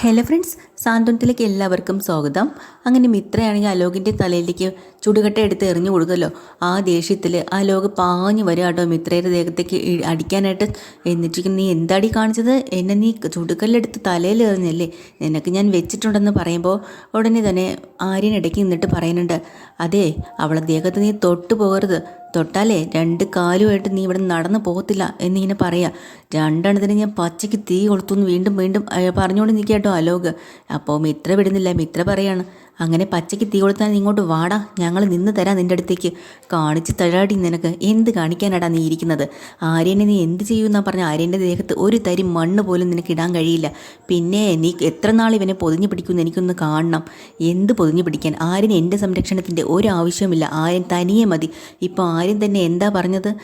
Hello friends സാന്ത്വനത്തിലേക്ക് എല്ലാവർക്കും സ്വാഗതം. അങ്ങനെ മിത്രയാണെങ്കിൽ അലോകിന്റെ തലയിലേക്ക് ചുടുകട്ട എടുത്ത് എറിഞ്ഞു കൊടുക്കല്ലോ ആ ദേഷ്യത്തിൽ അലോക് പാഞ്ഞു വരിക കേട്ടോ മിത്രയുടെ ദേഹത്തേക്ക് അടിക്കാനായിട്ട്. എന്നിട്ട് നീ എന്താടി കാണിച്ചത്? എന്നെ നീ ചുടുകല്ലെടുത്ത് തലയിൽ എറിഞ്ഞല്ലേ? നിനക്ക് ഞാൻ വെച്ചിട്ടുണ്ടെന്ന് പറയുമ്പോൾ ഉടനെ തന്നെ ആര്യൻ ഇടയ്ക്ക് നിന്നിട്ട് പറയുന്നുണ്ട് അതെ അവളെ ദേഹത്ത് നീ തൊട്ടു പോകരുത് തൊട്ടാലേ രണ്ട് കാലുമായിട്ട് നീ ഇവിടെ നടന്നു പോകത്തില്ല എന്നിങ്ങനെ പറയാ. രണ്ടെണ്ണത്തിന് ഞാൻ പച്ചയ്ക്ക് തീ കൊളുത്തുനിന്ന് വീണ്ടും വീണ്ടും പറഞ്ഞുകൊണ്ട് നിൽക്കുക കേട്ടോ അലോക്. അപ്പോൾ മിത്ര വിടുന്നില്ല. മിത്ര പറയാണ് അങ്ങനെ പച്ചയ്ക്ക് തീ കൊളുത്താൻ ഇങ്ങോട്ട് വാടാ. ഞങ്ങൾ നിന്ന് തരാം നിന്റെ അടുത്തേക്ക്. കാണിച്ച് തഴാടി നിനക്ക്. എന്ത് കാണിക്കാനാടാ നീ ഇരിക്കുന്നത്? ആര്യനെ നീ എന്ത് ചെയ്യുമെന്നാ പറഞ്ഞ ആര്യന്റെ ദേഹത്ത് ഒരു തരി മണ്ണ് പോലും നിനക്ക് ഇടാൻ കഴിയില്ല. പിന്നെ നീ എത്ര നാൾ ഇവനെ പൊതിഞ്ഞു പിടിക്കുമെന്ന് എനിക്കൊന്ന് കാണണം. എന്ത് പൊതിഞ്ഞു പിടിക്കാൻ? ആര്യൻ എന്റെ സംരക്ഷണത്തിന്റെ ഒരു ആവശ്യവുമില്ല. ആര്യൻ തനിയെ മതി. ഇപ്പോൾ ആര്യൻ തന്നെ എന്താ പറഞ്ഞത്?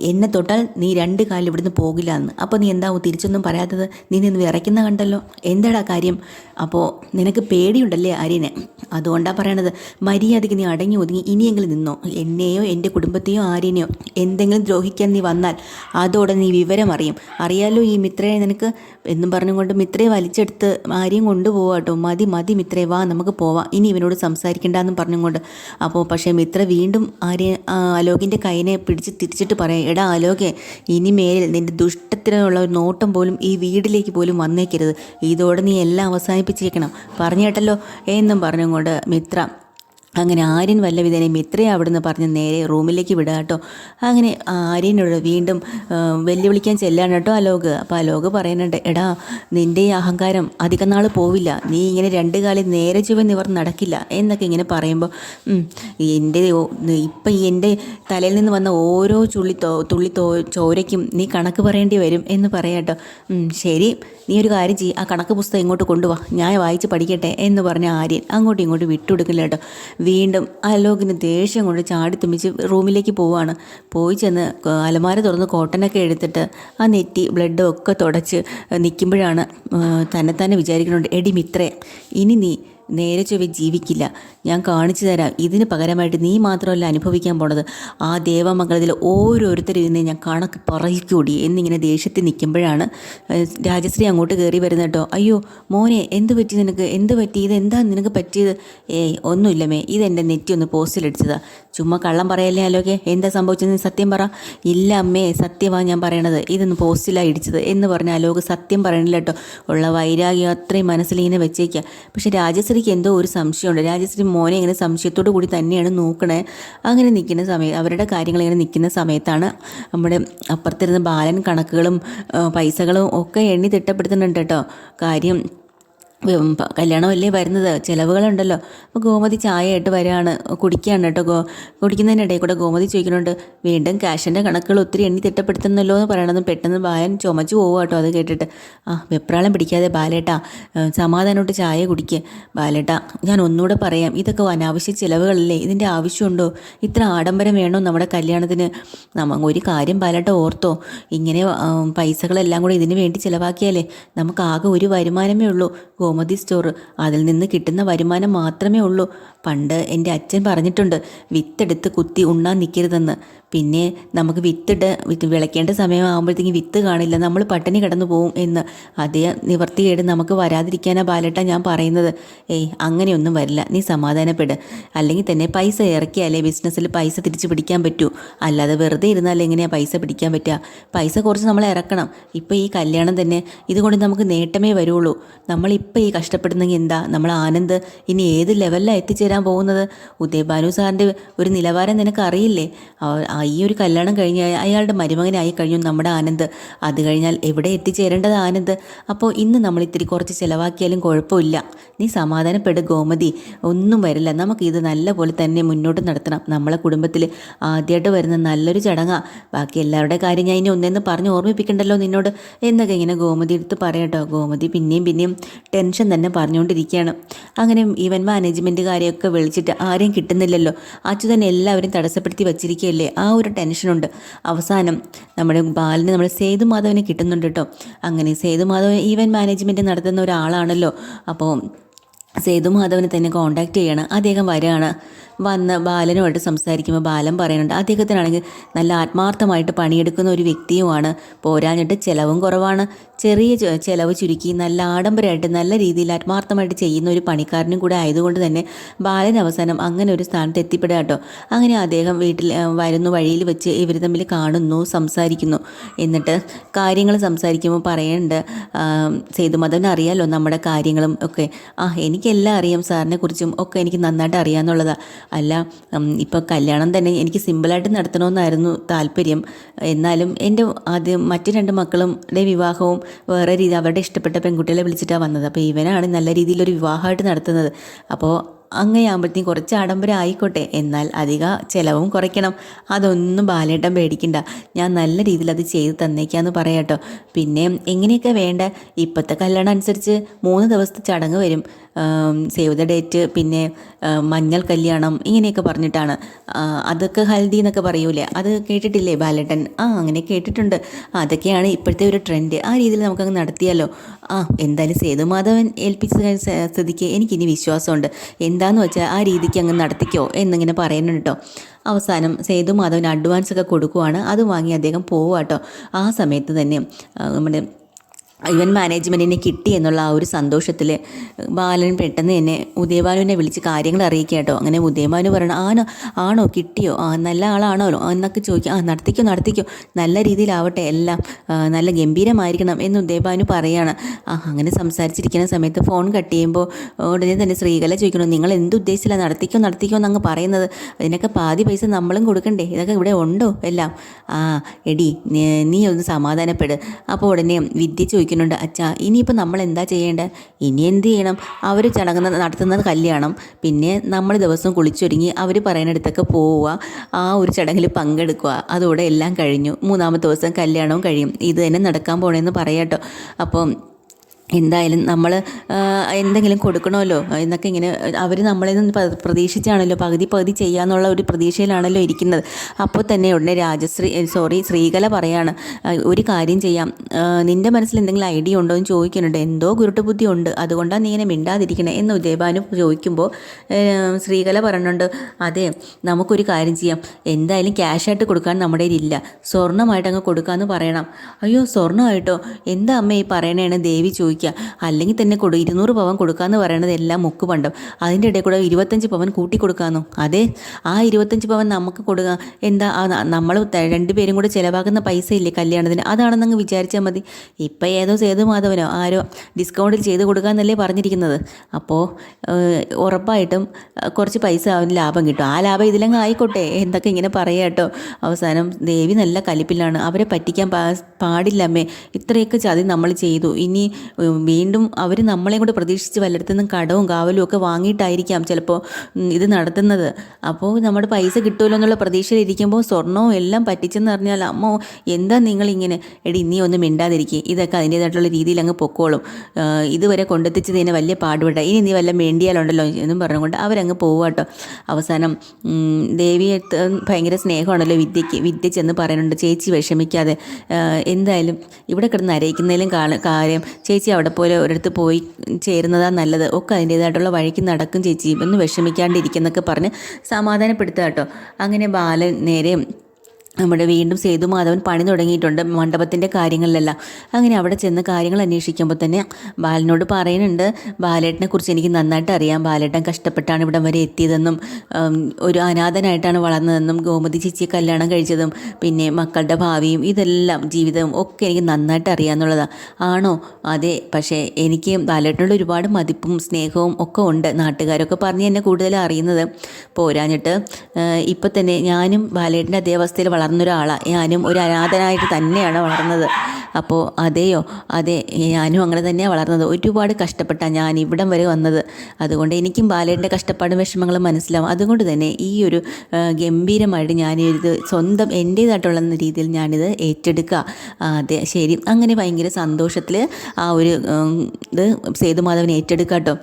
എന്നെ തൊട്ടാൽ നീ രണ്ട് കാലിൽ ഇവിടുന്ന് പോകില്ല എന്ന്. അപ്പോൾ നീ എന്താ തിരിച്ചൊന്നും പറയാത്തത് നീ നിന്ന് വിറയ്ക്കുന്ന കണ്ടല്ലോ. എന്താടാ കാര്യം? അപ്പോൾ നിനക്ക് പേടിയുണ്ടല്ലേ ആര്യനെ? അതുകൊണ്ടാണ് പറയണത്. മര്യാദയ്ക്ക് നീ അടങ്ങി ഒതുങ്ങി ഇനിയെങ്കിലും നിന്നോ? എന്നെയോ എന്റെ കുടുംബത്തെയോ ആരെയോ എന്തെങ്കിലും ദ്രോഹിക്കാൻ നീ വന്നാൽ അതോടെ നീ വിവരം അറിയും. അറിയാലോ ഈ മിത്രയെ നിനക്ക്? എന്നും പറഞ്ഞുകൊണ്ട് മിത്രയെ വലിച്ചെടുത്ത് ആരെയും കൊണ്ടുപോകാട്ടോ മതി മതി മിത്രയെ വാ നമുക്ക് പോവാം. ഇനി ഇവനോട് സംസാരിക്കണ്ടെന്നും പറഞ്ഞുകൊണ്ട്. അപ്പോൾ പക്ഷേ മിത്ര വീണ്ടും ആര്യ ആ, അലോകിന്റെ കൈനെ പിടിച്ച് തിരിച്ചിട്ട് പറയാം എടാ അലോകെ ഇനി മേലിൽ നിന്റെ ദുഷ്ടത്തിനുള്ള ഒരു നോട്ടം പോലും ഈ വീട്ടിലേക്ക് പോലും വന്നേക്കരുത്. ഇതോടെ നീ എല്ലാം അവസാനിപ്പിച്ചേക്കണം. പറഞ്ഞു കേട്ടല്ലോ. എന്നും പറഞ്ഞുകൊണ്ട് മിത്ര അങ്ങനെ ആര്യൻ വല്ല വിധേനെ മിത്രയെ അവിടുന്ന് പറഞ്ഞ് നേരെ റൂമിലേക്ക് വിടുക കേട്ടോ അങ്ങനെ ആര്യനോട് വീണ്ടും വെല്ലുവിളിക്കാൻ ചെല്ലാണ് കേട്ടോ അലോക് അപ്പോൾ അലോക് പറയുന്നുണ്ട് എടാ നിന്റെ ഈ അഹങ്കാരം അധികം നാൾ പോവില്ല. നീ ഇങ്ങനെ രണ്ട് കാലിൽ നേരെ ജീവൻ നിവർ നടക്കില്ല എന്നൊക്കെ ഇങ്ങനെ പറയുമ്പോൾ എന്റെ ഇപ്പം എന്റെ തലയിൽ നിന്ന് വന്ന ഓരോ ചുള്ളി തോ തുള്ളി തോ ചോരയ്ക്കും നീ കണക്ക് പറയേണ്ടി വരും എന്ന് പറയാട്ടോ ശരി നീ ഒരു കാര്യം ചെയ്യ്. ആ കണക്ക് പുസ്തകം ഇങ്ങോട്ട് കൊണ്ടുവാ. ഞാൻ വായിച്ച് പഠിക്കട്ടെ എന്ന് പറഞ്ഞ ആര്യൻ അങ്ങോട്ടും ഇങ്ങോട്ടും വിട്ടുകൊടുക്കില്ല കേട്ടോ വീണ്ടും അലോകിന് ദേഷ്യം കൊണ്ട് ചാടി തുമ്മിച്ച് റൂമിലേക്ക് പോവാണ്. പോയി ചെന്ന് അലമാര തുറന്ന് കോട്ടനൊക്കെ എടുത്തിട്ട് ആ നെറ്റി ബ്ലഡും ഒക്കെ തുടച്ച് നിൽക്കുമ്പോഴാണ് തന്നെ തന്നെ വിചാരിക്കുന്നുണ്ട് എടി മിത്രേ ഇനി നീ നേരെ ചൊവ്വെ ജീവിക്കില്ല. ഞാൻ കാണിച്ചു തരാം. ഇതിന് പകരമായിട്ട് നീ മാത്രമല്ല അനുഭവിക്കാൻ പോണത്. ആ ദേവമംഗലത്തിൽ ഓരോരുത്തരും ഇന്ന് ഞാൻ കണക്ക് പറയിക്കൂടി എന്നിങ്ങനെ ദേഷ്യത്തിൽ നിൽക്കുമ്പോഴാണ് രാജശ്രീ അങ്ങോട്ട് കയറി വരുന്നത് കേട്ടോ. അയ്യോ മോനെ എന്ത് പറ്റി നിനക്ക്? എന്ത് പറ്റി? ഇത് എന്താ നിനക്ക് പറ്റിയത്? ഏയ് ഒന്നുമില്ലമേ ഇതെന്റെ നെറ്റി ഒന്ന് പോസ്റ്റിലടിച്ചതാ ചുമ്മാ കള്ളം പറയല്ലേ അലോകെ? എന്താ സംഭവിച്ചതെന്ന് സത്യം പറ. ഇല്ല അമ്മേ സത്യമാണ് ഞാൻ പറയണത്. ഇതൊന്ന് പോസ്റ്റിലാണ് ഇടിച്ചത്. എന്ന് പറഞ്ഞ അലോക് സത്യം പറയണില്ല കേട്ടോ. ഉള്ള വൈരാഗ്യം അത്രയും മനസ്സിലിങ്ങനെ വെച്ചേക്കുക പക്ഷെ രാജശ്രീക്ക് എന്തോ ഒരു സംശയമുണ്ട്. രാജശ്രീ മോനെ ഇങ്ങനെ സംശയത്തോടു കൂടി തന്നെയാണ് നോക്കണേ. അങ്ങനെ നിൽക്കുന്ന സമയം അവരുടെ കാര്യങ്ങൾ ഇങ്ങനെ നിൽക്കുന്ന സമയത്താണ് നമ്മുടെ അപ്പുറത്തിരുന്ന് ബാലൻ കണക്കുകളും പൈസകളും ഒക്കെ എണ്ണി തിട്ടപ്പെടുത്തുന്നുണ്ട് കേട്ടോ. കാര്യം കല്യാണമല്ലേ വരുന്നത്? ചിലവുകളുണ്ടല്ലോ. അപ്പോൾ ഗോമതി ചായ ആയിട്ട് വരികയാണ് കുടിക്കുകയാണ് കേട്ടോ ഗോ കുടിക്കുന്നതിനിടയിൽ കൂടെ ഗോമതി ചോദിക്കുന്നുണ്ട് വീണ്ടും ക്യാഷിന്റെ കണക്കുകൾ ഒത്തിരി എണ്ണി തിട്ടപ്പെടുത്തുന്നല്ലോ എന്ന് പറയണത് പെട്ടെന്ന് ബാലൻ ചുമച്ചു പോവുക കേട്ടോ അത് കേട്ടിട്ട്. ആ വെപ്രാളം പിടിക്കാതെ ബാലേട്ടാ സമാധാനമായിട്ട് ചായ കുടിക്കുക ബാലേട്ടാ ഞാൻ ഒന്നുകൂടെ പറയാം. ഇതൊക്കെ അനാവശ്യ ചിലവുകളല്ലേ? ഇതിന്റെ ആവശ്യമുണ്ടോ? ഇത്ര ആഡംബരം വേണോ നമ്മുടെ കല്യാണത്തിന്? നമ്മ ഒരു കാര്യം ബാലേട്ട ഓർത്തോ. ഇങ്ങനെ പൈസകളെല്ലാം കൂടെ ഇതിന് വേണ്ടി ചിലവാക്കിയാലേ നമുക്ക് ആകെ ഒരു വരുമാനമേ ഉള്ളൂ. ഗോമതി സ്റ്റോർ അതിൽ നിന്ന് കിട്ടുന്ന വരുമാനം മാത്രമേ ഉള്ളൂ. പണ്ട് എന്റെ അച്ഛൻ പറഞ്ഞിട്ടുണ്ട് വിത്തെടുത്ത് കുത്തി ഉണ്ണാൻ നിൽക്കരുതെന്ന് പിന്നെ നമുക്ക് വിത്തിട്ട് വിത്ത് വിളയ്ക്കേണ്ട സമയമാകുമ്പോഴത്തേക്കും വിത്ത് കാണില്ല നമ്മൾ പട്ടിണി കിടന്നു പോവും എന്ന്. അതേ നിവർത്തികേട് നമുക്ക് വരാതിരിക്കാനാ ബാലേട്ട ഞാൻ പറയുന്നത്. ഏയ് അങ്ങനെയൊന്നും വരില്ല നീ സമാധാനപ്പെട്. അല്ലെങ്കിൽ തന്നെ പൈസ ഇറക്കിയാലേ ബിസിനസ്സിൽ പൈസ തിരിച്ചു പിടിക്കാൻ പറ്റൂ. അല്ലാതെ വെറുതെ ഇരുന്നാൽ എങ്ങനെയാണ് പൈസ പിടിക്കാൻ പറ്റുക പൈസ കുറച്ച് നമ്മൾ ഇറക്കണം. ഇപ്പോൾ ഈ കല്യാണം തന്നെ ഇതുകൊണ്ട് നമുക്ക് നേട്ടമേ വരുള്ളൂ. നമ്മളിപ്പോൾ ഈ കഷ്ടപ്പെടുന്നെങ്കിൽ എന്താ? നമ്മൾ ആനന്ദ് ഇനി ഏത് ലെവലിലാണ് എത്തിച്ചേരാൻ പോകുന്നത്? ഉദയഭാനു സാറിന്റെ ഒരു നിലവാരം നിനക്ക് അറിയില്ലേ ഈ ഒരു കല്യാണം കഴിഞ്ഞ് അയാളുടെ മരുമകനായി കഴിഞ്ഞു നമ്മുടെ ആനന്ദ്. അത് കഴിഞ്ഞാൽ എവിടെ എത്തിച്ചേരേണ്ടത് ആനന്ദ്? അപ്പോൾ ഇന്ന് നമ്മൾ ഇത്തിരി കുറച്ച് ചിലവാക്കിയാലും കുഴപ്പമില്ല. നീ സമാധാനപ്പെട് ഗോമതി. ഒന്നും വരില്ല. നമുക്ക് ഇത് നല്ല പോലെ തന്നെ മുന്നോട്ട് നടത്തണം. നമ്മളെ കുടുംബത്തിൽ ആദ്യമായിട്ട് വരുന്ന നല്ലൊരു ചടങ്ങാണ് ബാക്കി എല്ലാവരുടെ കാര്യം ഞാൻ ഇനി ഒന്നെന്ന് പറഞ്ഞ് ഓർമ്മിപ്പിക്കണ്ടല്ലോ നിന്നോട്. എന്നൊക്കെ ഇങ്ങനെ ഗോമതി എടുത്ത് പറയട്ടോ. ഗോമതി പിന്നെയും പിന്നെയും ടെൻഷൻ തന്നെ പറഞ്ഞുകൊണ്ടിരിക്കുകയാണ്. അങ്ങനെ ഇവന്റ് മാനേജ്മെന്റുകാരെയൊക്കെ വിളിച്ചിട്ട് ആരെയും കിട്ടുന്നില്ലല്ലോ. അച്യുതൻ എല്ലാവരും തടസ്സപ്പെടുത്തി വച്ചിരിക്കുകയല്ലേ? ആ ഒരു ടെൻഷനുണ്ട് അവസാനം നമ്മുടെ ബാലിന് നമ്മൾ സേതുമാധവനെ കിട്ടുന്നുണ്ട് കേട്ടോ. അങ്ങനെ സേതുമാധവൻ ഈവൻ മാനേജ്മെന്റ് നടത്തുന്ന ഒരാളാണല്ലോ. അപ്പോൾ സേതുമാധവനെ തന്നെ കോണ്ടാക്ട് ചെയ്യാണ്. അദ്ദേഹം വരികയാണ്. വന്ന് ബാലനുമായിട്ട് സംസാരിക്കുമ്പോൾ ബാലൻ പറയുന്നുണ്ട് അദ്ദേഹത്തിനാണെങ്കിൽ നല്ല ആത്മാർത്ഥമായിട്ട് പണിയെടുക്കുന്ന ഒരു വ്യക്തിയുമാണ്. പോരാഞ്ഞിട്ട് ചിലവും കുറവാണ്. ചെറിയ ചിലവ് ചുരുക്കി നല്ല ആഡംബരമായിട്ട് നല്ല രീതിയിൽ ആത്മാർത്ഥമായിട്ട് ചെയ്യുന്ന ഒരു പണിക്കാരനും കൂടെ ആയതുകൊണ്ട് തന്നെ ബാലൻ അവസാനം അങ്ങനെ ഒരു സ്ഥാനത്ത് എത്തിപ്പെടുക കേട്ടോ. അങ്ങനെ അദ്ദേഹം വീട്ടിൽ വരുന്നു വഴിയിൽ വെച്ച് ഇവർ തമ്മിൽ കാണുന്നു സംസാരിക്കുന്നു. എന്നിട്ട് കാര്യങ്ങൾ സംസാരിക്കുമ്പോൾ പറയുന്നുണ്ട് സേതുമാധവൻ അറിയാലോ നമ്മുടെ കാര്യങ്ങളും ഒക്കെ. ആ എനിക്കെല്ലാം അറിയാം സാറിനെ കുറിച്ചും ഒക്കെ എനിക്ക് നന്നായിട്ട് അറിയാമെന്നുള്ളതാണ് അല്ല ഇപ്പോൾ കല്യാണം തന്നെ എനിക്ക് സിമ്പിളായിട്ട് നടത്തണമെന്നായിരുന്നു താല്പര്യം. എന്നാലും എന്റെ ആദ്യം മറ്റു രണ്ട് മക്കളുടെ വിവാഹവും വേറെ രീതി അവരുടെ ഇഷ്ടപ്പെട്ട പെൺകുട്ടികളെ വിളിച്ചിട്ടാണ് വന്നത്. അപ്പോൾ ഇവനാണ് നല്ല രീതിയിലൊരു വിവാഹമായിട്ട് നടത്തുന്നത്. അപ്പോൾ അങ്ങനെയാകുമ്പോഴത്തേക്കും കുറച്ച് ആഡംബരം ആയിക്കോട്ടെ. എന്നാൽ അധിക ചിലവും കുറയ്ക്കണം. അതൊന്നും ബാലേട്ടൻ പേടിക്കണ്ട. ഞാൻ നല്ല രീതിയിൽ അത് ചെയ്ത് തന്നേക്കാന്ന് പറയാട്ടോ. പിന്നെ എങ്ങനെയൊക്കെ വേണ്ട? ഇപ്പോഴത്തെ കല്യാണം അനുസരിച്ച് മൂന്ന് ദിവസത്തെ ചടങ്ങ് വരും. സേവ് ദ ഡേറ്റ് പിന്നെ മഞ്ഞൾ കല്യാണം ഇങ്ങനെയൊക്കെ പറഞ്ഞിട്ടാണ്. അതൊക്കെ ഹൽദി എന്നൊക്കെ പറയൂലേ? അത് കേട്ടിട്ടില്ലേ ബാലട്ടൻ? ആ അങ്ങനെ കേട്ടിട്ടുണ്ട്. അതൊക്കെയാണ് ഇപ്പോഴത്തെ ഒരു ട്രെൻഡ് ആ രീതിയിൽ നമുക്കങ്ങ് നടത്തിയാലോ? ആ എന്തായാലും സേതുമാധവൻ ഏൽപ്പിച്ച സ്ഥിതിക്ക് എനിക്കിനി വിശ്വാസമുണ്ട്. എന്താന്ന് വെച്ചാൽ ആ രീതിക്ക് അങ്ങ് നടത്തിക്കോ എന്നിങ്ങനെ പറയുന്നുണ്ട് കേട്ടോ അവസാനം സേതുമാധവൻ അഡ്വാൻസ് ഒക്കെ കൊടുക്കുവാണ്. അത് വാങ്ങി അദ്ദേഹം പോവാട്ടോ ആ സമയത്ത് തന്നെ നമ്മുടെ ഇവൻ മാനേജ്മെന്റിനെ കിട്ടി എന്നുള്ള ആ ഒരു സന്തോഷത്തിൽ ബാലൻ പെട്ടെന്ന് തന്നെ ഉദയഭാനുവിനെ വിളിച്ച് കാര്യങ്ങൾ അറിയിക്കുക കേട്ടോ. അങ്ങനെ ഉദയഭാനു പറയണം ആണോ ആണോ കിട്ടിയോ? ആ നല്ല ആളാണോ? എന്നൊക്കെ ചോദിക്കും ആ നടത്തിക്കോ നടത്തിക്കോ. നല്ല രീതിയിലാവട്ടെ എല്ലാം നല്ല ഗംഭീരമായിരിക്കണം എന്ന് ഉദയഭാനു പറയാണ്. ആ അങ്ങനെ സംസാരിച്ചിരിക്കുന്ന സമയത്ത് ഫോൺ കട്ട് ചെയ്യുമ്പോൾ ഉടനെ തന്നെ ശ്രീകല ചോദിക്കണം നിങ്ങൾ എന്ത് ഉദ്ദേശിച്ചില്ല നടത്തിക്കോ നടത്തിക്കോ എന്നങ്ങ് പറയുന്നത്? അതിനൊക്കെ പാതി പൈസ നമ്മളും കൊടുക്കണ്ടേ? ഇതൊക്കെ ഇവിടെ ഉണ്ടോ എല്ലാം? ആ എടി നീ- ഒന്ന് സമാധാനപ്പെട്. അപ്പോൾ ഉടനെ വിദ്യ ചോദിക്കുന്നുണ്ട് അച്ഛാ ഇനിയിപ്പോൾ നമ്മൾ എന്താ ചെയ്യേണ്ടത് ഇനി എന്ത് ചെയ്യണം? അവർ ചടങ്ങ് നടത്തുന്നത് കല്യാണം. പിന്നെ നമ്മൾ ദിവസം കുളിച്ചൊരുങ്ങി അവർ പറയുന്നിടത്തൊക്കെ പോവുക. ആ ഒരു ചടങ്ങിൽ പങ്കെടുക്കുക. അതോടെ എല്ലാം കഴിഞ്ഞു. മൂന്നാമത്തെ ദിവസം കല്യാണവും കഴിയും. ഇത് തന്നെ നടക്കാൻ പോണേന്ന് പറയാട്ടോ. അപ്പം എന്തായാലും നമ്മൾ എന്തെങ്കിലും കൊടുക്കണമല്ലോ എന്നൊക്കെ ഇങ്ങനെ അവർ നമ്മളിൽ നിന്ന് പ്രതീക്ഷിച്ചാണല്ലോ പകുതി പകുതി ചെയ്യാന്നുള്ള ഒരു പ്രതീക്ഷയിലാണല്ലോ ഇരിക്കുന്നത്. അപ്പോൾ തന്നെ ഉടനെ രാജശ്രീ സോറി ശ്രീകല പറയാണ് ഒരു കാര്യം ചെയ്യാം. നിന്റെ മനസ്സിൽ എന്തെങ്കിലും ഐഡിയ ഉണ്ടോ എന്ന് ചോദിക്കുന്നുണ്ട്. എന്തോ ഗുരുട്ട് ബുദ്ധി ഉണ്ട്. അതുകൊണ്ടാണ് നീ ഇങ്ങനെ മിണ്ടാതിരിക്കണേ എന്ന് ഉദയഭാനു ചോദിക്കുമ്പോൾ ശ്രീകല പറഞ്ഞുണ്ട് അതെ നമുക്കൊരു കാര്യം ചെയ്യാം. എന്തായാലും ക്യാഷായിട്ട് കൊടുക്കാൻ നമ്മുടെ ഇല്ല സ്വർണമായിട്ട് അങ്ങ് കൊടുക്കാമെന്ന് പറയണം. അയ്യോ സ്വർണമായിട്ടോ? എന്താ അമ്മ ഈ പറയണേന്ന് ദേവി ചോദിക്കുക. അല്ലെങ്കിൽ തന്നെ കൊടു ഇരുന്നൂറ് പവൻ കൊടുക്കാമെന്ന് പറയണത് എല്ലാം മുക്ക് പണ്ടം. അതിന്റെ ഇടയിൽ കൂടെ ഇരുപത്തഞ്ച് പവൻ കൂട്ടി കൊടുക്കാമെന്നു അതെ ആ ഇരുപത്തഞ്ച് പവൻ നമുക്ക് കൊടുക്ക. എന്താ നമ്മൾ രണ്ടുപേരും കൂടെ ചിലവാക്കുന്ന പൈസ ഇല്ലേ കല്യാണത്തിന് അതാണെന്നങ്ങ് വിചാരിച്ചാൽ മതി. ഇപ്പം ഏതോ സേതു മാധവനോ ആരോ ഡിസ്കൗണ്ടിൽ ചെയ്ത് കൊടുക്കാമെന്നല്ലേ പറഞ്ഞിരിക്കുന്നത്. അപ്പോൾ ഉറപ്പായിട്ടും കുറച്ച് പൈസ അവന് ലാഭം കിട്ടും. ആ ലാഭം ഇതിലങ്ങ് ആയിക്കോട്ടെ എന്തൊക്കെ ഇങ്ങനെ പറയാം കേട്ടോ. അവസാനം ദേവി നല്ല കലിപ്പിലാണ്. അവരെ പറ്റിക്കാൻ പാ പാടില്ലമ്മേ ഇത്രയൊക്കെ ചതി നമ്മൾ ചെയ്തു. ഇനി വീണ്ടും അവർ നമ്മളെയും കൂടെ പ്രതീക്ഷിച്ച് വല്ലയിടത്തുനിന്നും കടവും കാവലും ഒക്കെ വാങ്ങിയിട്ടായിരിക്കാം ചിലപ്പോൾ ഇത് നടത്തുന്നത്. അപ്പോൾ നമ്മുടെ പൈസ കിട്ടുമല്ലോ എന്നുള്ള പ്രതീക്ഷയിലിരിക്കുമ്പോൾ സ്വർണവും എല്ലാം പറ്റിച്ചെന്ന് പറഞ്ഞാൽ അമ്മോ എന്താ നിങ്ങളിങ്ങനെ? എടി നീ ഒന്ന് മിണ്ടാതിരിക്കുക ഇതൊക്കെ അതിന്റേതായിട്ടുള്ള രീതിയിൽ അങ്ങ് പൊക്കോളും. ഇതുവരെ കൊണ്ടെത്തിച്ചത് വലിയ പാടുപെട്ട ഇനി നീ വല്ല വേണ്ടിയാലുണ്ടല്ലോ എന്നും പറഞ്ഞുകൊണ്ട് അവരങ്ങ് പോവാട്ടോ അവസാനം ദേവിയെ ഭയങ്കര സ്നേഹമാണല്ലോ വിദ്യയ്ക്ക് വിദ്യ ചെന്ന് പറയുന്നുണ്ട്. ചേച്ചി വിഷമിക്കാതെ. എന്തായാലും ഇവിടെ കിടന്ന് അരയിക്കുന്നതിലും കാര്യം ചേച്ചി അവിടെ പോലെ ഒരിടത്ത് പോയി ചേരുന്നതാണ് നല്ലത്. ഒക്കെ അതിന്റേതായിട്ടുള്ള വഴിക്ക് നടക്കും ചേച്ചി. ഒന്ന് വിഷമിക്കാണ്ടിരിക്കുന്നൊക്കെ പറഞ്ഞ് സമാധാനപ്പെടുത്തുക കേട്ടോ. അങ്ങനെ ബാലൻ നേരെ നമ്മുടെ വീണ്ടും സേതുമാധവൻ പണി തുടങ്ങിയിട്ടുണ്ട് മണ്ഡപത്തിന്റെ കാര്യങ്ങളിലെല്ലാം. അങ്ങനെ അവിടെ ചെന്ന് കാര്യങ്ങൾ അന്വേഷിക്കുമ്പോൾ തന്നെ ബാലനോട് പറയുന്നുണ്ട് ബാലേട്ടനെ കുറിച്ച് എനിക്ക് നന്നായിട്ട് അറിയാം. ബാലേട്ടൻ കഷ്ടപ്പെട്ടാണ് ഇവിടം വരെ എത്തിയതെന്നും ഒരു അനാഥനായിട്ടാണ് വളർന്നതെന്നും ഗോമതി ചേച്ചിയെ കല്യാണം കഴിച്ചതും പിന്നെ മക്കളുടെ ഭാവിയും ഇതെല്ലാം ജീവിതവും ഒക്കെ എനിക്ക് നന്നായിട്ട് അറിയാമെന്നുള്ളതാണ് ആണോ? അതെ പക്ഷേ എനിക്ക് ബാലേട്ടനോട് ഒരുപാട് മതിപ്പും സ്നേഹവും ഒക്കെ ഉണ്ട്. നാട്ടുകാരൊക്കെ പറഞ്ഞ് എന്നെ കൂടുതൽ അറിയുന്നത്. പോരാഞ്ഞിട്ട് ഇപ്പം തന്നെ ഞാനും ബാലേട്ടന്റെ അതേ അവസ്ഥയിൽ വളർന്ന ഒരാളാണ് ഞാനും ഒരു അനാഥനായിട്ട് തന്നെയാണ് വളർന്നത്. അപ്പോൾ അതെയോ? അതെ ഞാനും അങ്ങനെ തന്നെയാണ് വളർന്നത്. ഒരുപാട് കഷ്ടപ്പെട്ടാണ് ഞാൻ ഇവിടം വരെ വന്നത്. അതുകൊണ്ട് എനിക്കും ബാലേട്ടന്റെ കഷ്ടപ്പാടും വിഷമങ്ങളും മനസ്സിലാവും. അതുകൊണ്ട് തന്നെ ഈ ഒരു ഗംഭീരമായിട്ട് ഞാനിത് സ്വന്തം എന്റേതായിട്ടുള്ള രീതിയിൽ ഞാനിത് ഏറ്റെടുക്കുക. അതെ ശരി. അങ്ങനെ ഭയങ്കര സന്തോഷത്തിൽ ആ ഒരു ഇത് സേതുമാധവനെ ഏറ്റെടുക്കുക കേട്ടോ.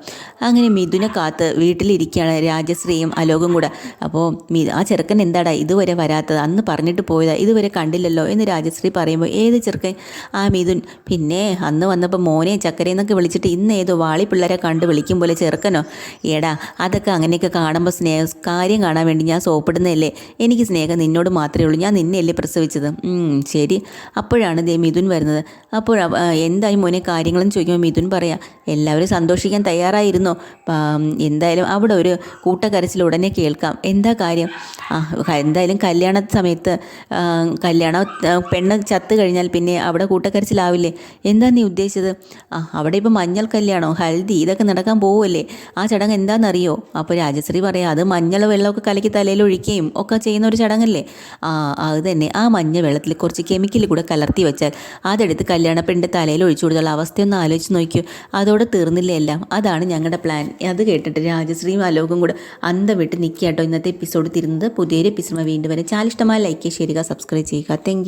അങ്ങനെ മിഥുനെ കാത്ത് വീട്ടിലിരിക്കുകയാണ് രാജശ്രീയും അലോകും കൂടെ. അപ്പോൾ ആ ചെറുക്കൻ എന്താടാ ഇതുവരെ വരാത്തത്? അന്ന് പറഞ്ഞിട്ട് പോയതാ. ഇതുവരെ കണ്ടില്ലല്ലോ എന്ന് രാജശ്രീ പറയുമ്പോൾ ഏത് ചെറുക്കൻ? ആ മിഥുൻ പിന്നെ അന്ന് വന്നപ്പോൾ മോനെ ചക്കരയെന്നൊക്കെ വിളിച്ചിട്ട് ഇന്ന് ഏതോ വാളി പിള്ളേരെ കണ്ട് വിളിക്കും പോലെ ചെറുക്കനോ? എടാ അതൊക്കെ അങ്ങനെയൊക്കെ കാണുമ്പോൾ സ്നേഹ കാര്യം കാണാൻ വേണ്ടി ഞാൻ സോപ്പിടുന്നതല്ലേ? എനിക്ക് സ്നേഹം നിന്നോട് മാത്രമേ ഉള്ളൂ. ഞാൻ നിന്നെയല്ലേ പ്രസവിച്ചത്. ശരി. അപ്പോഴാണ് ദേ മിഥുൻ വരുന്നത്. അപ്പോൾ എന്തായി മോനെ കാര്യങ്ങളെന്ന് ചോദിക്കുമ്പോൾ മിഥുൻ പറയാം എല്ലാവരും സന്തോഷിക്കാൻ തയ്യാറായിരുന്നോ? എന്തായാലും അവിടെ ഒരു കൂട്ടക്കരച്ചിൽ ഉടനെ കേൾക്കാം. എന്താ കാര്യം? എന്തായാലും കല്യാണ സമയത്ത് കല്യാണ പെണ്ണ് ചത്തു കഴിഞ്ഞാൽ പിന്നെ അവിടെ കൂട്ടക്കരച്ചിലാവില്ലേ? എന്താ നീ ഉദ്ദേശിച്ചത്? ആ അവിടെ ഇപ്പോൾ മഞ്ഞൾ കല്യാണോ? ഹൽദി ഇതൊക്കെ നടക്കാൻ പോവുമല്ലേ ആ ചടങ്ങ് എന്താണെന്നറിയോ അപ്പോൾ രാജശ്രീ പറയാം അത് മഞ്ഞൾ വെള്ളമൊക്കെ കലക്കി തലയിൽ ഒഴിക്കുകയും ഒക്കെ ചെയ്യുന്ന ഒരു ചടങ്ങല്ലേ? ആ അത് തന്നെ. ആ മഞ്ഞ വെള്ളത്തിൽ കുറച്ച് കെമിക്കൽ കൂടെ കലർത്തി വെച്ചാൽ അതെടുത്ത് കല്യാണ പെണ്ണിന്റെ തലയിൽ ഒഴിച്ചു കൊടുത്തുള്ള അവസ്ഥയൊന്ന് ആലോചിച്ച് നോക്കിയോ? അതോടെ തീർന്നില്ലേ എല്ലാം? അതാണ് ഞങ്ങളുടെ പ്ലാൻ അത് കേട്ടിട്ട് രാജശ്രീയും അലോകും കൂടെ അന്തം വിട്ട് നിൽക്കുക ഇന്നത്തെ എപ്പിസോഡ് തിരുന്നത് പുതിയൊരു എപ്പിസോഡ് വീണ്ടും വരെ. ചാലിഷ്ടമായ ലൈക്ക് ചെയ്യുക സബ്സ്ക്രൈബ് ചെയ്യുക താങ്ക്